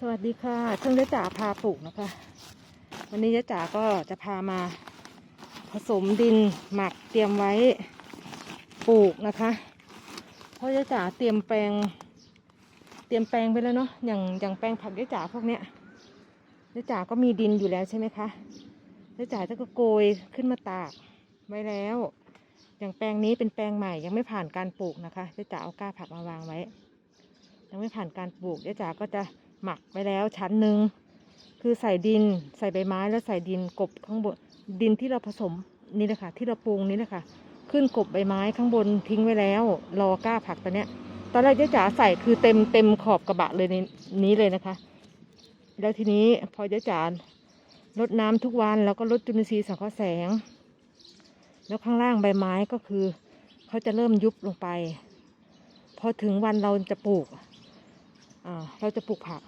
สวัสดีค่ะช่างยะจ๋าพาปลูกนะคะ วันนี้ยะจ๋าก็จะพามาผสมดินหมักเตรียมไว้ปลูกนะคะ เพราะยะจ๋าเตรียมแปลง เตรียมแปลงไปแล้วเนาะอย่างอย่างแปลงผักยะจ๋าพวกเนี้ยยะจ๋าก็มีดินอยู่แล้วใช่ไหมคะยะจ๋าจะก็โกยขึ้นมาตากไว้แล้ว อย่างแปลงนี้เป็นแปลงใหม่ยังไม่ผ่านการปลูกนะคะยะจ๋าเอาก้าผักมาวางไว้ ยังไม่ผ่านการปลูกยะจ๋าก็จะ หมักไว้แล้วชั้นหนึ่งคือใส่ดินใส่ใบไม้แล้วใส่ดินกบข้างบนดินที่เราผสมนี่นะค่ะที่เราปรุงนี่นะค่ะขึ้นกบใบไม้ข้างบนทิ้งไว้แล้ว รอก้าผักตัวเนี้ยตอนแรกยะจ๋าใส่คือเต็มเต็มขอบกระบะเลยในนี้เลยนะคะ แล้วทีนี้พอยะจ๋ารดน้ำทุกวันแล้วก็ลดจุลินทรีย์สังเคราะห์แสง แล้วข้างล่างใบไม้ก็คือเขาจะเริ่มยุบลงไป พอถึงวันเราจะปลูกเราจะปลูกผัก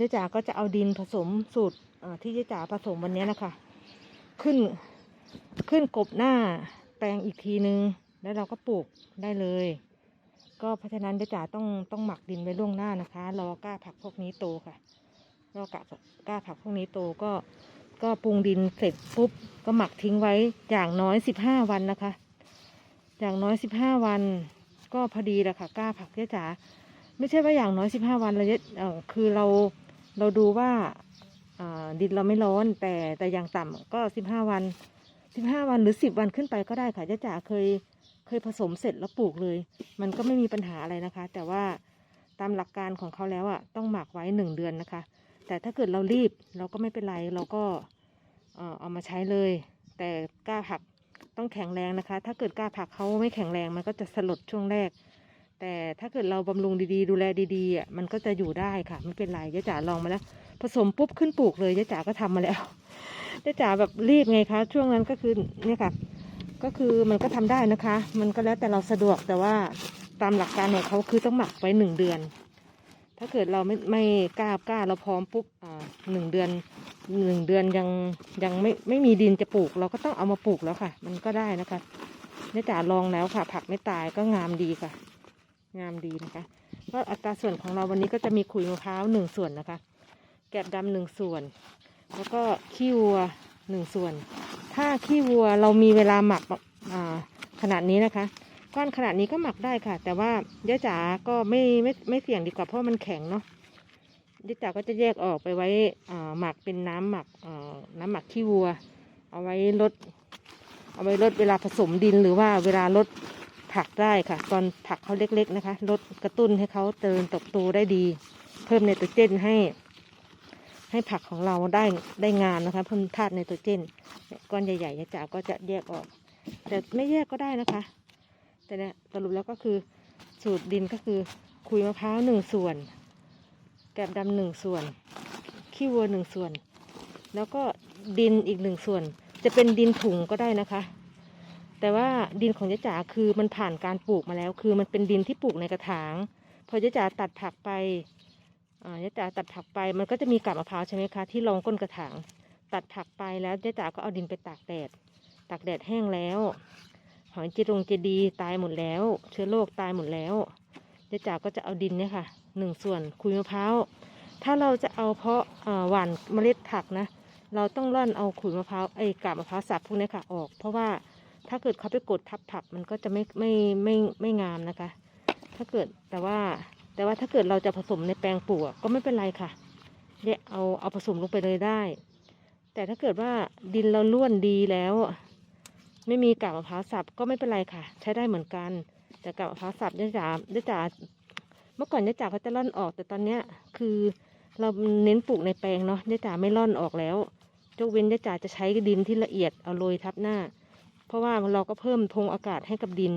ยายจ๋าก็จะเอาดินผสมสูตรที่ยายจ๋าผสมวันนี้นะคะ ขึ้นขึ้นกบหน้าแปลงอีกทีนึง แล้วเราก็ปลูกได้เลย ก็เพราะฉะนั้นยายจ๋าต้องต้องหมักดินไว้ล่วงหน้านะคะรอกล้าผักพวกนี้โตค่ะรอกล้ากล้าผักพวกนี้โตก็ก็ปรุงดินเสร็จปุ๊บก็หมักทิ้งไว้อย่างน้อยสิบห้าวันนะคะ อย่างน้อยสิบห้าวันก็พอดีแหละค่ะกล้าผักยายจ๋าไม่ใช่ว่าอย่างน้อยสิบห้าวันเราจะเออคือเรา เราดูว่าดินเราไม่ร้อน แต่แต่อย่างต่ำก็สิบห้าวันสิบห้าวันหรือสิบวันขึ้นไปก็ได้ค่ะจ้าจ๋าเคยเคยผสมเสร็จแล้วปลูกเลย มันก็ไม่มีปัญหาอะไรนะคะ แต่ว่าตามหลักการของเขาแล้วอะต้องหมักไว้หนึ่งเดือนนะคะ แต่ถ้าเกิดเรารีบเราก็ไม่เป็นไรเราก็เอ่อเอามาใช้เลย แต่กล้าผักต้องแข็งแรงนะคะ ถ้าเกิดกล้าผักเขาไม่แข็งแรงมันก็จะสลดช่วงแรก แต่ถ้าเกิดเราบำรุงดีๆ ดูแลดีๆอะมันก็จะอยู่ได้ค่ะ ไม่เป็นไรยะจ๋าลองมาแล้ว ผสมปุ๊บขึ้นปลูกเลยยะจ๋าก็ทำมาแล้วยะจ๋าแบบรีบไงคะ ช่วงนั้นก็คือเนี่ยค่ะ ก็คือมันก็ทำได้นะคะ มันก็แล้วแต่เราสะดวกแต่ว่าตามหลักการของเขาคือต้องหมักไว้หนึ่งเดือน ถ้าเกิดเราไม่ไม่กล้ากล้าเราพร้อมปุ๊บอ่าหนึ่งเดือนหนึ่งเดือนยังยังไม่ไม่มีดินจะปลูก เราก็ต้องเอามาปลูกแล้วค่ะ มันก็ได้นะคะยะจ๋าลองแล้วค่ะ ผักไม่ตายก็งามดีค่ะ งามดีนะคะก็อัตราส่วนของเราวันนี้ก็จะมีขุยมะพร้าวหนึ่งส่วนนะคะ แกบดำหนึ่งส่วน แล้วก็ขี้วัวหนึ่งส่วน ถ้าขี้วัวเรามีเวลาหมักขนาดนี้นะคะ ก้อนขนาดนี้ก็หมักได้ค่ะ แต่ว่าย่าจ๋าก็ไม่ไม่ไม่เสี่ยงดีกว่าเพราะมันแข็งเนาะย่าจ๋าก็จะแยกออกไปไว้หมักเป็นน้ำหมักน้ำหมักขี้วัว เอาไว้ลด เอาไว้ลดเวลาผสมดินหรือว่าเวลาลด ผักได้ค่ะ ตอนผักเขาเล็ก ๆ นะคะ ลดกระตุ้นให้เขาเตินตบโตได้ดี เพิ่มไนโตรเจนให้ ให้ผักของเราได้ได้งามนะคะ เพิ่มธาตุไนโตรเจนก้อนใหญ่ๆเนี่ยจ๋าก็จะแยกออก แต่ไม่แยกก็ได้นะคะ แต่เนี่ยสรุปแล้วก็คือสูตรดินก็คือคุยมะพร้าวหนึ่งส่วน แกบดำหนึ่งส่วน ขี้วัวหนึ่งส่วน แล้วก็ดินอีกหนึ่งส่วน จะเป็นดินถุงก็ได้นะคะ แต่ว่าดินของยะจ๋าคือมันผ่านการปลูกมาแล้ว คือมันเป็นดินที่ปลูกในกระถาง พอยะจ๋าตัดผักไปอ่ายะจ๋าตัดผักไป มันก็จะมีกาบมะพร้าวใช่ไหมคะที่รองก้นกระถาง ตัดผักไปแล้วยะจ๋าก็เอาดินไปตากแดด ตากแดดแห้งแล้ว หอยเจดงเจดีตายหมดแล้ว เชื้อโรคตายหมดแล้วยะจ๋าก็จะเอาดินเนี่ยค่ะหนึ่งส่วนคุยมะพร้าวถ้าเราจะเอาเพาะหว่านเมล็ดผักนะ เราต้องร่อนเอาขุยมะพร้าวไอ้กาบมะพร้าวสับพวกนี้ค่ะออก เพราะว่า ถ้าเกิดเขาไปกดทับผักมันก็จะไม่ไม่ไม่ไม่งามนะคะ ถ้าเกิดแต่ว่าแต่ว่าถ้าเกิดเราจะผสมในแปลงปลูกก็ไม่เป็นไรค่ะเนี่ยเอาเอาผสมลงไปเลยได้ แต่ถ้าเกิดว่าดินเราล้วนดีแล้ว ไม่มีกาบมะพร้าวสับก็ไม่เป็นไรค่ะ ใช้ได้เหมือนกัน แต่กาบมะพร้าวสับเนี่ยจ๋าเนี่ยจ๋าเมื่อก่อนเนี่ยจ๋าเขาจะร่อนออก แต่ตอนเนี้ยคือเราเน้นปลูกในแปลงเนาะเนี่ยจ๋าไม่ร่อนออกแล้วยกเว้นเนี่ยจ๋าจะใช้ดินที่ละเอียดเอาโรยทับหน้า เพราะว่าเราก็เพิ่มพงอากาศให้กับดิน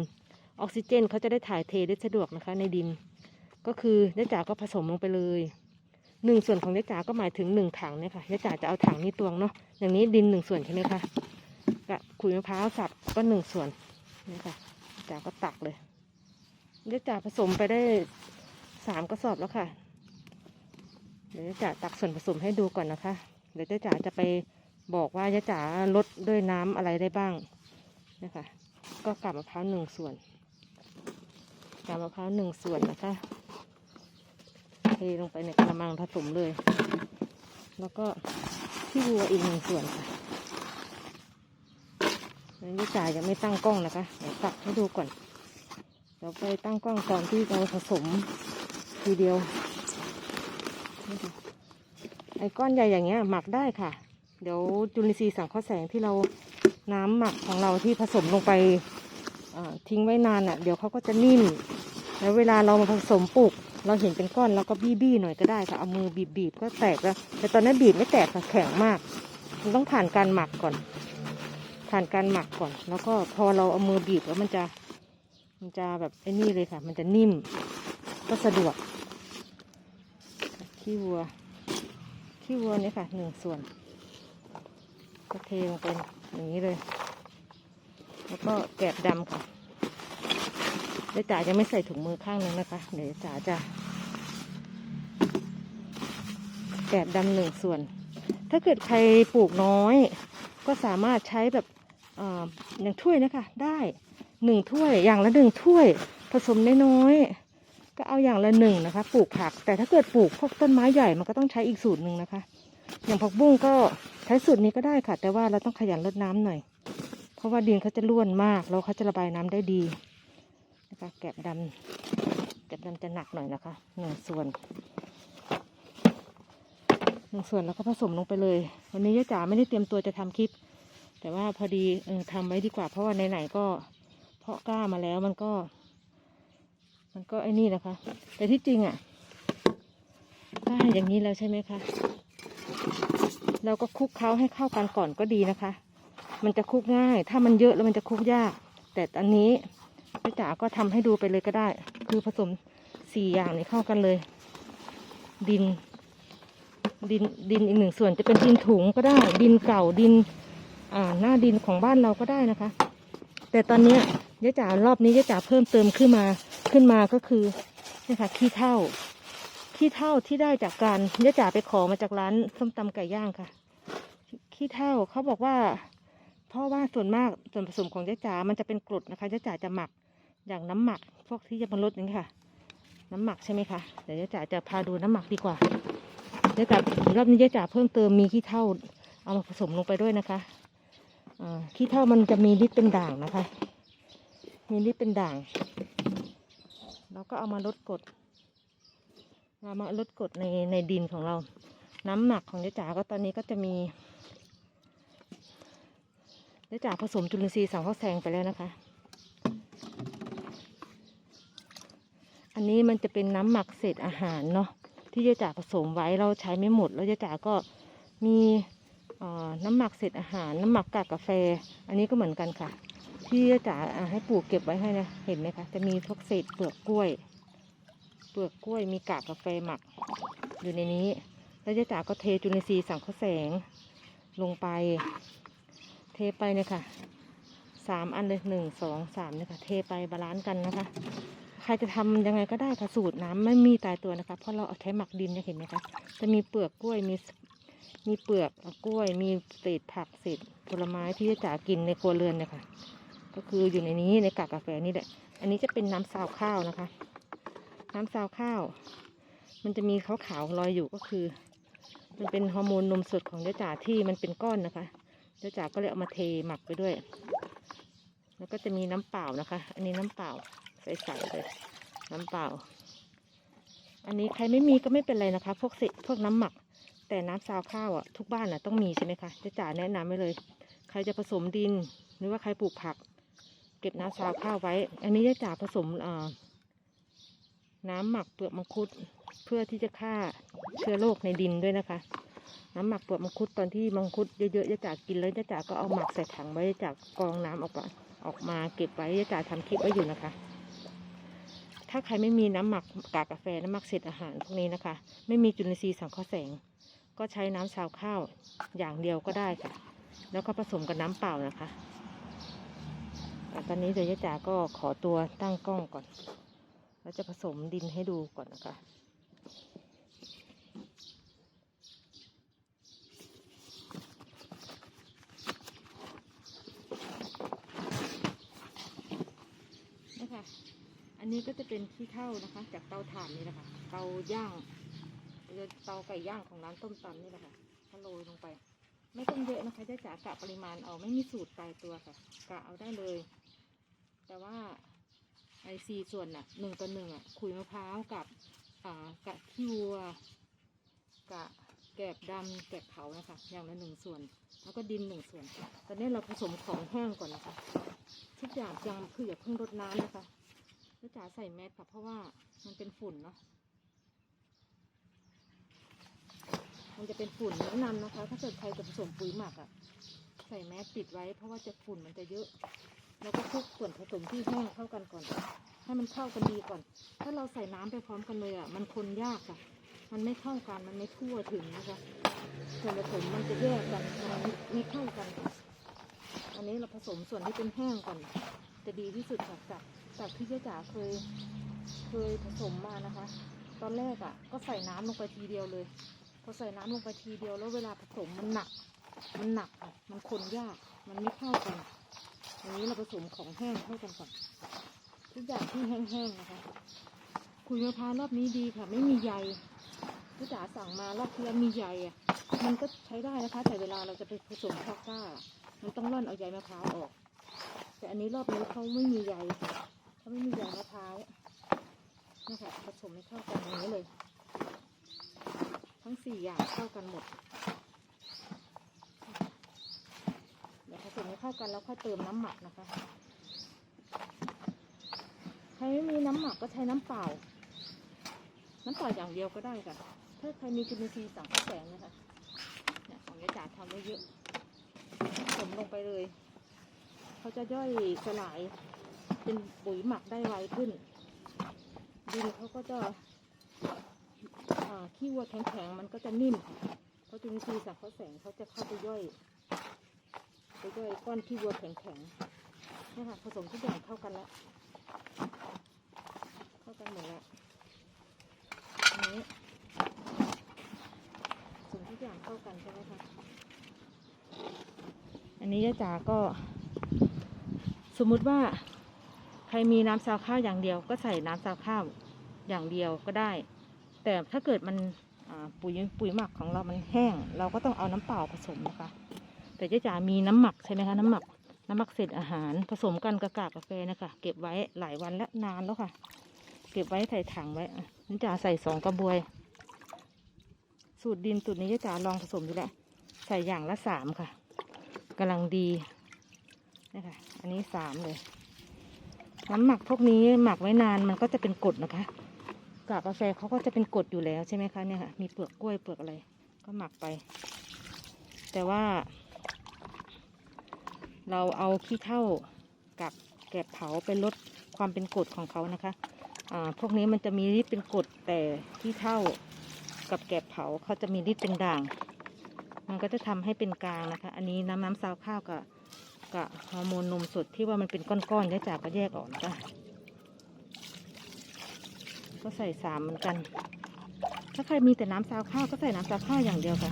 ออกซิเจนเขาจะได้ถ่ายเทได้สะดวกนะคะ ในดิน ก็คือยะจ๋าก็ผสมลงไปเลยหนึ่งส่วนของยะจ๋าก็หมายถึงหนึ่งถังเนี่ยค่ะยะจ๋าจะเอาถังนี้ตวงเนาะอย่างนี้ดินหนึ่งส่วนใช่ไหมคะกับขุยมะพร้าวสับก็หนึ่งส่วนนี่ค่ะจ๋าก็ตักเลยยะจ๋าผสมไปได้สามกระสอบแล้วค่ะ เดี๋ยวยะจ๋าตักส่วนผสมให้ดูก่อนนะคะ เดี๋ยวยะจ๋าจะไปบอกว่ายะจ๋าลดด้วยน้ำอะไรได้บ้าง นะคะ ก็กาบมะพร้าวหนึ่งส่วน กาบมะพร้าวหนึ่งส่วนนะคะเทลงไปในกระมังผสมเลย แล้วก็ที่วัวอีกหนึ่งส่วนค่ะอันนี้จ่ายยังไม่ตั้งกล้องนะคะ เดี๋ยวตักให้ดูก่อน เดี๋ยวไปตั้งกล้องตอนที่เราผสมทีเดียว ไอ้ก้อนใหญ่อย่างเงี้ยหมักได้ค่ะ เดี๋ยวจุลินทรีย์สังเคราะห์แสงที่เรา น้ำหมักของเราที่ผสมลงไปทิ้งไว้นานอะ เดี๋ยวเขาก็จะนิ่ม แล้วเวลาเรามาผสมปลูก เราเห็นเป็นก้อนเราก็บี้ๆหน่อยก็ได้ค่ะ เอามือบีบๆก็แตกแล้ว แต่ตอนนั้นบีบไม่แตกค่ะแข็งมาก มันต้องผ่านการหมักก่อน ผ่านการหมักก่อน แล้วก็พอเราเอามือบีบแล้วมันจะ มันจะแบบไอ้นี่เลยค่ะ มันจะนิ่ม ก็สะดวก ขี้วัว ขี้วัวนี่ค่ะหนึ่งส่วนก็เทลงไป อย่างนี้เลย แล้วก็แกบดำค่ะเดี๋ยวจ๋าจะไม่ใส่ถุงมือข้างนึงนะคะ เดี๋ยวจ๋าจะ แกบดำหนึ่งส่วน ถ้าเกิดใครปลูกน้อย ก็สามารถใช้แบบอออย่างถ้วยนะคะได้หนึ่งถ้วยอย่างละหนึ่งถ้วย ผสมน้อยๆก็เอาอย่างละหนึ่งนะคะ ปลูกผัก แต่ถ้าเกิดปลูกพวกต้นไม้ใหญ่มันก็ต้องใช้อีกสูตรหนึ่งนะคะ อย่างผักบุ้งก็ใช้สูตรนี้ก็ได้ค่ะ แต่ว่าเราต้องขยันรดน้ำหน่อย เพราะว่าดินเขาจะร่วนมาก แล้วเขาจะระบายน้ำได้ดีนะคะแกะดำแกะดำจะหนักหน่อยนะคะหนึ่งส่วนหนึ่งส่วนแล้วก็ผสมลงไปเลย วันนี้ย่าจ๋าไม่ได้เตรียมตัวจะทำคลิป แต่ว่าพอดีเออทำไว้ดีกว่า เพราะว่าไหนๆก็เพาะกล้ามาแล้วมันก็ มันก็ไอ้นี่นะคะ แต่ที่จริงอะ่ะได้อย่างนี้แล้วใช่ไหมคะ เราก็คลุกเคล้าให้เข้ากันก่อนก็ดีนะคะ มันจะคลุกง่าย ถ้ามันเยอะแล้วมันจะคลุกยาก แต่อันนี้พี่จ๋าก็ทำให้ดูไปเลยก็ได้ คือผสมสี่อย่างนี้เข้ากันเลย ดิน ดินดินอีกหนึ่งส่วนจะเป็นดินถุงก็ได้ ดินเก่าดิน อ่าหน้าดินของบ้านเราก็ได้นะคะ แต่ตอนเนี้ยะจ๋ารอบนี้ยะจ๋าเพิ่มเติมขึ้นมาขึ้นมาก็คือนี่ค่ะขี้เถ้า ขี้เถ้าที่ได้จากการยะจ๋าไปขอมาจากร้านส้มตำไก่ย่างค่ะ ขี้เถ้าเขาบอกว่า เพราะว่าส่วนมากส่วนผสมของยะจ๋ามันจะเป็นกรดนะคะยะจ๋าจะหมักอย่างน้ำหมัก พวกที่จะมาลดอย่างนี้ค่ะ น้ำหมักใช่ไหมคะเดี๋ยวยะจ๋าจะพาดูน้ำหมักดีกว่ายะจ๋ารอบนี้ยะจ๋าเพิ่มเติมมีขี้เถ้าเอามาผสมลงไปด้วยนะคะขี้เถ้ามันจะมีฤทธิ์เป็นด่างนะคะ มีฤทธิ์เป็นด่างเราก็เอามาลดกรด เอามาลดกรดในในดินของเรา น้ำหมักของยะจ๋าก็ตอนนี้ก็จะมีได้จาผสมจุลินทรีย์สังเคราะห์แสงไปแล้วนะคะ อันนี้มันจะเป็นน้ำหมักเศษอาหารเนาะที่ยาจ๋าผสมไว้เราใช้ไม่หมด แล้วยาจ๋าก็มีน้ำหมักเศษอาหาร น้ำหมักกากกาแฟ อันนี้ก็เหมือนกันค่ะ ที่ยายจ๋าอ่าให้ปลูกเก็บไว้ให้นะเห็นไหมคะจะมีพวกเศษเปลือกกล้วย เปลือกกล้วยมีกากกาแฟหมัก อยู่ในนี้ แล้วยายจ๋าก็เทจุลินทรีย์สังเคราะห์แสง ลงไป เทไปเนี่ยค่ะสามอันเลยหนึ่งสองสามเนี่ยค่ะ เทไปบาลานซ์กันนะคะ ใครจะทำยังไงก็ได้ค่ะสูตรน้ำไม่มีตายตัวนะคะ เพราะเราเอาใช้หมักดินเนี่ยเห็นไหมคะ จะมีเปลือกกล้วยมีมีเปลือกกล้วย มีเศษผักเศษผลไม้ที่จะจ๋ากินในครัวเรือนเนี่ยค่ะ ก็คืออยู่ในนี้ในกากกาแฟนี่แหละ อันนี้จะเป็นน้ำซาวข้าวนะคะ น้ำซาวข้าว มันจะมีขาวๆลอยอยู่ก็คือ มันเป็นฮอร์โมนนมสดของเจ้าจ๋าที่มันเป็นก้อนนะคะเจ้าจ๋าก็เลยเอามาเทหมักไปด้วย แล้วก็จะมีน้ำเปล่านะคะ อันนี้น้ำเปล่าใสๆเลยน้ำเปล่า อันนี้ใครไม่มีก็ไม่เป็นไรนะคะ พวกเศษพวกน้ำหมัก แต่น้ำซาวข้าวอะทุกบ้านอะต้องมีใช่ไหมคะเจ้าจ๋าแนะนำไว้เลย ใครจะผสมดินหรือว่าใครปลูกผัก เก็บน้ำซาวข้าวไว้ อันนี้เจ้าจ๋าผสมอ่อ น้ำหมักเปลือกมังคุดเพื่อที่จะฆ่าเชื้อโรคในดินด้วยนะคะ น้ำหมักเปลือกมังคุดตอนที่มังคุดเยอะๆยะจากินแล้วยะจาก็เอาหมักใส่ถังไว้จากกรองน้ำออกมาออกมาเก็บไว้ยะจ๋าทำคลิปไว้อยู่นะคะ ถ้าใครไม่มีน้ำหมักกากกาแฟน้ำหมักเศษอาหารพวกนี้นะคะ ไม่มีจุลินทรีย์สังเคราะห์แสง ก็ใช้น้ำซาวข้าวอย่างเดียวก็ได้ค่ะ แล้วก็ผสมกับน้ำเปล่านะคะอะตอนนี้เดี๋ยวยะจ๋าก็ขอตัวตั้งกล้องก่อน แล้วจะผสมดินให้ดูก่อนนะคะ นี่ค่ะ อันนี้ก็จะเป็นขี้เถ้านะคะ จากเตาถ่านนี่แหละค่ะ เตาย่างจะเตาไก่ย่างของร้านต้มตำนี่แหละค่ะก็โรยลงไป ไม่ต้องเยอะนะคะจะจ๋ากะปริมาณเอาไม่มีสูตรตายตัวค่ะ กะเอาได้เลย แต่ว่า ไอซีส่วนน่ะหนึ่งต่อหนึ่งอะขุยมะพร้าวกับอ่ากะขี้วัวกะแกบดำแกบเผานะคะ อย่างละหนึ่งส่วน แล้วก็ดินหนึ่งส่วน ตอนนี้เราผสมของแห้งก่อนนะคะ ทุกอย่างยังคืออย่าเพิ่งรดน้ำนะคะแล้วจ๋าใส่แมสค่ะเพราะว่ามันเป็นฝุ่นเนาะมันจะเป็นฝุ่นแนะนำนะคะ ถ้าเกิดใครจะผสมปุ๋ยหมักอะใส่แมสปิดไว้เพราะว่าจะฝุ่นมันจะเยอะ แล้วก็คลุกส่วนผสมที่แห้งเข้ากันก่อน ให้มันเข้ากันดีก่อน ถ้าเราใส่น้ำไปพร้อมกันเลยอะ มันคนยากค่ะ มันไม่เข้ากัน มันไม่ทั่วถึงนะคะ ส่วนผสมมันจะแยกกัน มันไม่เข้ากันอันนี้เราผสมส่วนที่เป็นแห้งก่อน จะดีที่สุดค่ะจากจากที่เจ๊จ๋าเคย เคยผสมมานะคะ ตอนแรกอะ ก็ใส่น้ำลงไปทีเดียวเลย พอใส่น้ำลงไปทีเดียวแล้วเวลาผสมมันหนัก มันหนักค่ะ มันคนยาก มันไม่เข้ากัน อันนี้เราผสมของแห้งเข้ากันก่อนทุกอย่างที่แห้งๆนะคะคุยมะพร้าวรอบนี้ดีค่ะ ไม่มีใยพี่จ๋าสั่งมารอบที่แล้วมีใยอะ มันก็ใช้ได้นะคะ แต่เวลาเราจะไปผสมข้าวกล้า มันต้องร่อนเอาใยมะพร้าวออก แต่อันนี้รอบนี้เขาไม่มีใยเขาไม่มีใยมะพร้าวนี่ค่ะผสมให้เข้ากันอย่างนี้เลย ทั้งสี่อย่างเข้ากันหมด นให้เข้ากันแล้วค่อยเติมน้ำหมักนะคะ ใครไม่มีน้ำหมักก็ใช้น้ำเปล่า น้ำเปล่าอย่างเดียวก็ได้ค่ะ ถ้าใครมีจุลินทรีย์สังเคราะห์แสงนะคะเนี่ยของยายจ๋าทำไว้เยอะผสมลงไปเลย เขาจะย่อยสลายเป็นปุ๋ยหมักได้ไวขึ้น ดินเขาก็จะขี้วัวแข็งๆมันก็จะนิ่มเพราะจุลินทรีย์สังเคราะห์แสงเขาจะเข้าไปย่อย ไปย่อยก้อนขี้วัวแข็งๆนี่ค่ะผสมทุกอย่างเข้ากันแล้ว เข้ากันหมดแล้วอันนี้ผสมทุกอย่างเข้ากันใช่ไหมคะอันนี้ย่าจ๋าก็สมมุติว่าใครมีน้ำซาวข้าวอย่างเดียว ก็ใส่น้ำซาวข้าวอย่างเดียวก็ได้ แต่ถ้าเกิดมันปุ๋ยปุ๋ยหมักของเรามันแห้ง เราก็ต้องเอาน้ำเปล่าผสมนะคะ แต่เจ๊จ๋ามีน้ำหมักใช่ไหมคะน้ำหมักน้ำหมักเศษอาหารผสมกันกับกากกาแฟนะคะเก็บไว้หลายวันและนานแล้วค่ะ เก็บไว้ใส่ถังไว้เจ๊จ๋าใส่สองกระบวย สูตรดินสูตรนี้เจ๊จ๋าลองผสมดูแล้วใส่อย่างละสามค่ะกำลังดีนะคะอันนี้สามเลยน้ำหมักพวกนี้หมักไว้นานมันก็จะเป็นกรดนะคะกากกาแฟเขาก็จะเป็นกรดอยู่แล้วใช่ไหมคะเนี่ยค่ะมีเปลือกกล้วยเปลือกอะไร ก็หมักไป แต่ว่า เราเอาขี้เถ้ากับแกบเผาไปลดความเป็นกรดของเขานะคะพวกนี้มันจะมีฤทธิ์เป็นกรดแต่ขี้เถ้ากับแกบเผาเขาจะมีฤทธิ์เป็นด่าง มันก็จะทำให้เป็นกลางนะคะ อันนี้น้ำน้ำซาวข้าวกับกับฮอร์โมนนมสดที่ว่ามันเป็นก้อนๆได้จากก็แยกออกนะคะก็ใส่สามเหมือนกัน ถ้าใครมีแต่น้ำซาวข้าวก็ใส่น้ำซาวข้าวอย่างเดียวค่ะ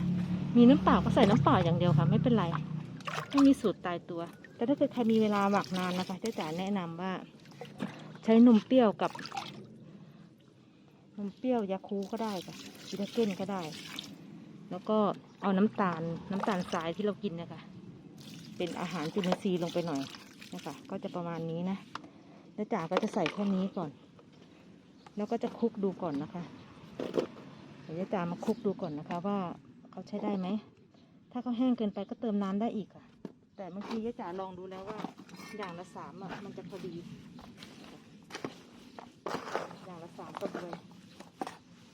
มีน้ำเปล่าก็ใส่น้ำเปล่าอย่างเดียวค่ะ ไม่เป็นไร ไม่มีสูตรตายตัว แต่ถ้าเกิดใครมีเวลาหมักนานนะคะเจ๊จ๋าแนะนำว่า ใช้นมเปรี้ยวกับนมเปรี้ยวยาคูก็ได้ค่ะวิตาเก้นก็ได้ แล้วก็เอาน้ำตาลน้ำตาลทรายที่เรากินนะคะ เป็นอาหารจุลินทรีย์ลงไปหน่อยนะคะ ก็จะประมาณนี้นะแล้วจ๋าก็จะใส่แค่นี้ก่อน แล้วก็จะคลุกดูก่อนนะคะเดี๋ยวจะจามาคลุกดูก่อนนะคะ ว่าเขาใช้ได้ไหม ถ้าเขาแห้งเกินไปก็เติมน้ำได้อีกค่ะ แต่เมื่อกี้ยะจ๋าลองดูแล้วว่า อย่างละสามอะมันจะพอดี อย่างละสามก็เลย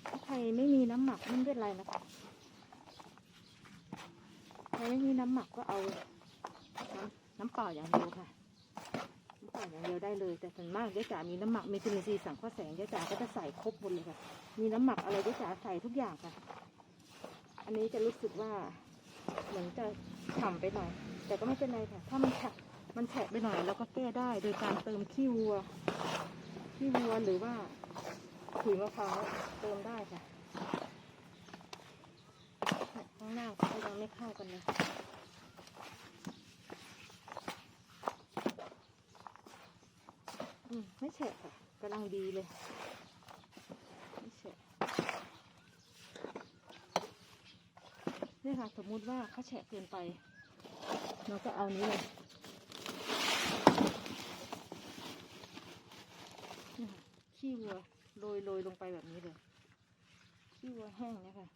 ถ้าใครไม่มีน้ำหมักไม่เป็นไรนะคะใครไม่มีน้ำหมักก็เอาน้ำน้ำเปล่าอย่างเดียวค่ะน้ำเปล่าอย่างเดียวได้เลย แต่ส่วนมากยะจ๋ามีน้ำหมักมีจุลินทรีย์สังเคราะห์แสงยะจ๋าก็จะใส่ครบหมดเลยค่ะ มีน้ำหมักอะไรยะจ๋าใส่ทุกอย่างค่ะ อันนี้จะรู้สึกว่า เหมือนจะฉ่ำไปหน่อย แต่ก็ไม่เป็นไรค่ะ ถ้ามันแฉะมันแฉะไปหน่อยเราก็แก้ได้โดยการเติมขี้วัวขี้วัวหรือว่าขุยมะพร้าวเติมได้ค่ะข้างหน้าก็ยังไม่เข้ากันเลยไม่แฉะค่ะกำลังดีเลย ไม่แฉะ เนี่ค่ะ สมมุติว่าเขาแฉะเกินไป เราก็เอานี้เลยขี้วัวโรยโรยลงไปแบบนี้เลย ขี้วัวแห้งเนี่ยค่ะ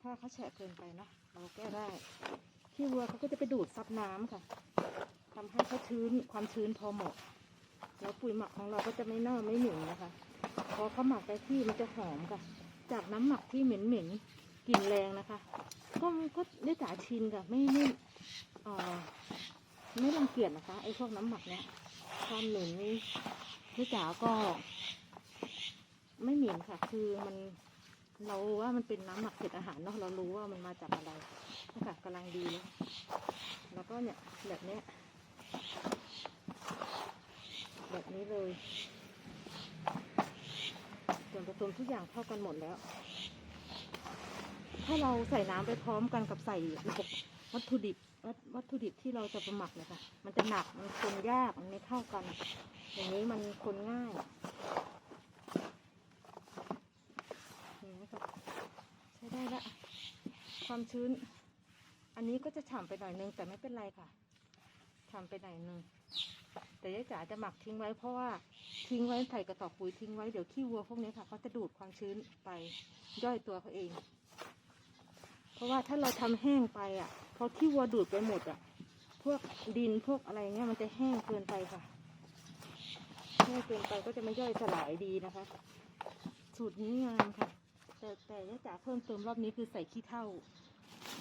ถ้าเขาแฉะเกินไปเนาะเราแก้ได้ ขี้วัวเขาก็จะไปดูดซับน้ำค่ะทำให้เขาชื้นความชื้นพอเหมาะ แล้วปุ๋ยหมักของเราก็จะไม่เน่าไม่เหม็นนะคะ พอเขาหมักได้ที่มันจะหอมค่ะ จากน้ำหมักที่เหม็นเหม็น กลิ่นแรงนะคะ ก็ก็ได้จ่าชินค่ะไม่ไม่เอ่อไม่รังเกียจนะคะไอ้พวกน้ำหมักเนี้ยความเหม็นนี่ได้จ๋าก็ ไม่เหม็นค่ะ คือมันเราว่ามันเป็นน้ำหมักเศษอาหารเนาะเรารู้ว่ามันมาจากอะไรนะคะกำลังดีเลยแล้วก็เนี่ยแบบเนี้ยแบบนี้เลยส่วนผสมทุกอย่างเข้ากันหมดแล้ว ถ้าเราใส่น้ำไปพร้อมกันกับใส่วัตถุดิบวัตถุดิบที่เราจะประหมักเนะคะมันจะหนัก มันคนยาก มันไม่เท่ากัน อย่างนี้มันคนง่ายอย่างนี้ค่ะใช้ได้ละ ความชื้น อันนี้ก็จะฉ่ำไปหน่อยนึง แต่ไม่เป็นไรค่ะ ฉ่ำไปหน่อยนึง แต่ยายจ๋าจะหมักทิ้งไว้เพราะว่าทิ้งไว้ใส่กระสอบปุ๋ยทิ้งไว้เดี๋ยวขี้วัวพวกนี้ค่ะเขาจะดูดความชื้นไปย่อยตัวเขาเอง เพราะว่าถ้าเราทำแห้งไปอะพอขี้วัวดูดไปหมดอะ พวกดินพวกอะไรเงี้ยมันจะแห้งเกินไปค่ะแห้งเกินไปก็จะไม่ย่อยสลายดีนะคะ สูตรนี้งามค่ะ แต่แต่ยายจ๋าเพิ่มเติมรอบนี้คือใส่ขี้เถ้า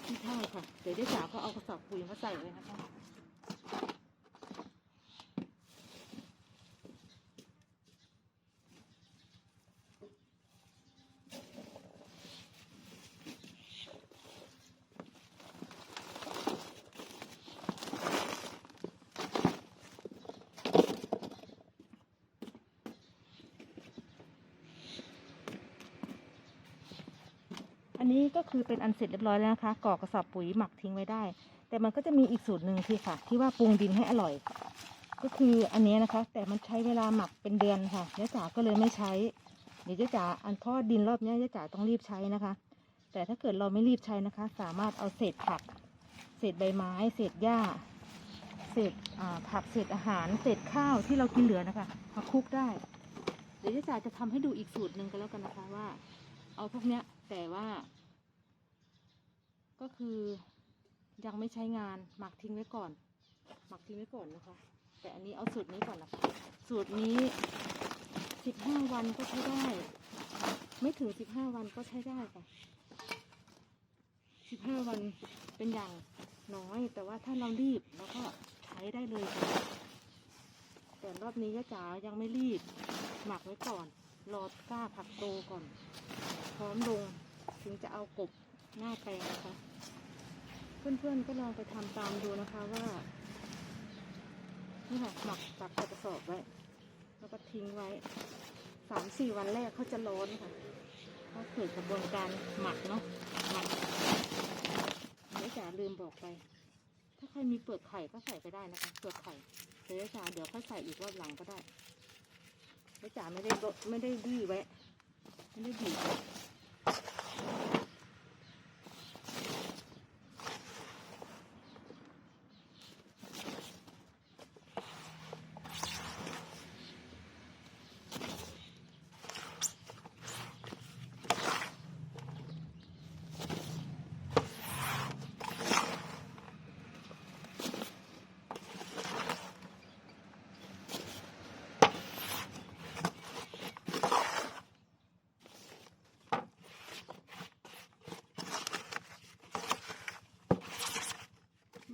ขี้เถ้าค่ะเดี๋ยวยายจ๋าก็เอากระสอบปุ๋ยมาใส่เลยนะคะ อันนี้ก็คือเป็นอันเสร็จเรียบร้อยแล้วนะคะกรอกกระสอบปุ๋ยหมักทิ้งไว้ได้ แต่มันก็จะมีอีกสูตรหนึ่งที่ค่ะ ที่ว่าปรุงดินให้อร่อย ก็คืออันนี้นะคะ แต่มันใช้เวลาหมักเป็นเดือนค่ะยะจ๋าก็เลยไม่ใช้เดี๋ยวยะจ๋าอันเพราะว่อดดินรอบนี้ยะจ๋าต้องรีบใช้นะคะ แต่ถ้าเกิดเราไม่รีบใช้นะคะ สามารถเอาเศษผัก เศษใบไม้ เศษหญ้า เศษผักเศษอาหาร เศษข้าวที่เรากินเหลือนะคะมาคลุกได้ เดี๋ยวยะจ๋าจะทำให้ดูอีกสูตรหนึ่งกันแล้วกันนะคะว่า เอาพวกเนี้ย แต่ว่า ก็คือยังไม่ใช้งานหมักทิ้งไว้ก่อน หมักทิ้งไว้ก่อนนะคะ แต่อันนี้เอาสูตรนี้ก่อนนะคะ สูตรนี้สิบห้าวันก็ใช้ได้ ไม่ถึงสิบห้าวันก็ใช้ได้ค่ะสิบห้าวันเป็นอย่างน้อย แต่ว่าถ้าเรารีบเราก็ใช้ได้เลยค่ะแต่รอบนี้ยะจ๋ายังไม่รีบ หมักไว้ก่อน รอก้าผักโตก่อน พร้อมลงถึงจะเอากบหน้าแปลงนะคะ เพื่อนๆก็ลองไปทำตามดูนะคะว่านี่ค่ะหมักจับใส่กระสอบไว้ แล้วก็ทิ้งไว้สามสี่วันแรกเขาจะร้อนค่ะเขาเกิดกระบวนการหมักเนาะหมักเดี๋ยวจ๋าลืมบอกไป ถ้าใครมีเปลือกไข่ก็ใส่ไปได้นะคะเปลือกไข่เดี๋ยวจ๋าเดี๋ยวค่อยใส่อีกรอบหลังก็ได้ แม่จ๋าไม่ได้ลดไม่ได้ดีไว้ ไม่ได้บี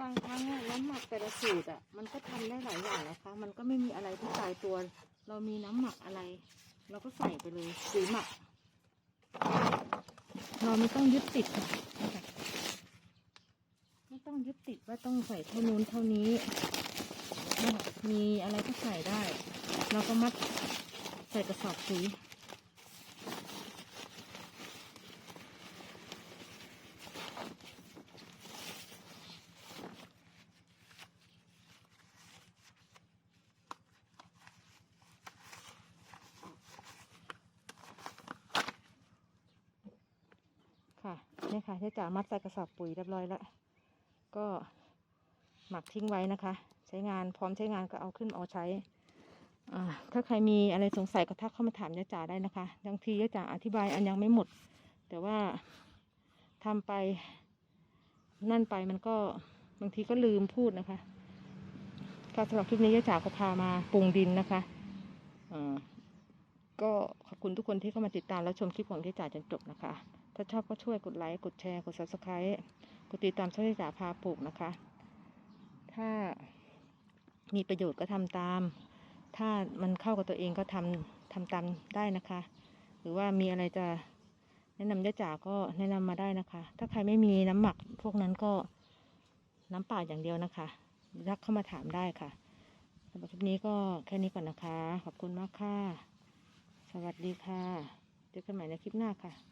างครั้งอะน้ำหมักแต่ละสูตรอะมันก็ทำได้หลายอย่างนะคะ มันก็ไม่มีอะไรที่ตายตัว เรามีน้ำหมักอะไร เราก็ใส่ไปเลยปุ๋ยหมัก เราไม่ต้องยึดติดค่ะนะคะไม่ต้องยึดติดว่าต้องใส่เท่านู้นเท่านี้ มีอะไรก็ใส่ได้ เราก็มัดใส่กระสอบปุ๋ย ค่ะ เนี่ยค่ะยาย จ๋ามัดใส่กระสอบปุ๋ยเรียบร้อยแล้ว ก็หมักทิ้งไว้นะคะ ใช้งานพร้อมใช้งานก็เอาขึ้นเอาใช้อ่าถ้าใครมีอะไรสงสัยก็ทักเข้ามาถามยายจ๋าได้นะคะบางทียายจ๋าอธิบายอันยังไม่หมด แต่ว่าทำไปนั่นไปมันก็บางทีก็ลืมพูดนะคะก็สำหรับคลิปนี้ยายจ๋าก็พามาปรุงดินนะคะอ่าก็ขอบคุณทุกคนที่เข้ามาติดตามและชมคลิปของยายจ๋าจนจบนะคะ ถ้าชอบก็ช่วยกดไลค์ กดแชร์ กด subscribe กดติดตามช่องยายจ๋าพาปลูกนะคะ ถ้ามีประโยชน์ก็ทำตาม ถ้ามันเข้ากับตัวเองก็ทำทำตามได้นะคะ หรือว่ามีอะไรจะแนะนำยะจ๋าก็แนะนำมาได้นะคะ ถ้าใครไม่มีน้ำหมักพวกนั้นก็น้ำเปล่าอย่างเดียวนะคะ รักเข้ามาถามได้ค่ะสำหรับคลิปนี้ก็แค่นี้ก่อนนะคะ ขอบคุณมากค่ะ สวัสดีค่ะ เจอกันใหม่ในคลิปหน้าค่ะ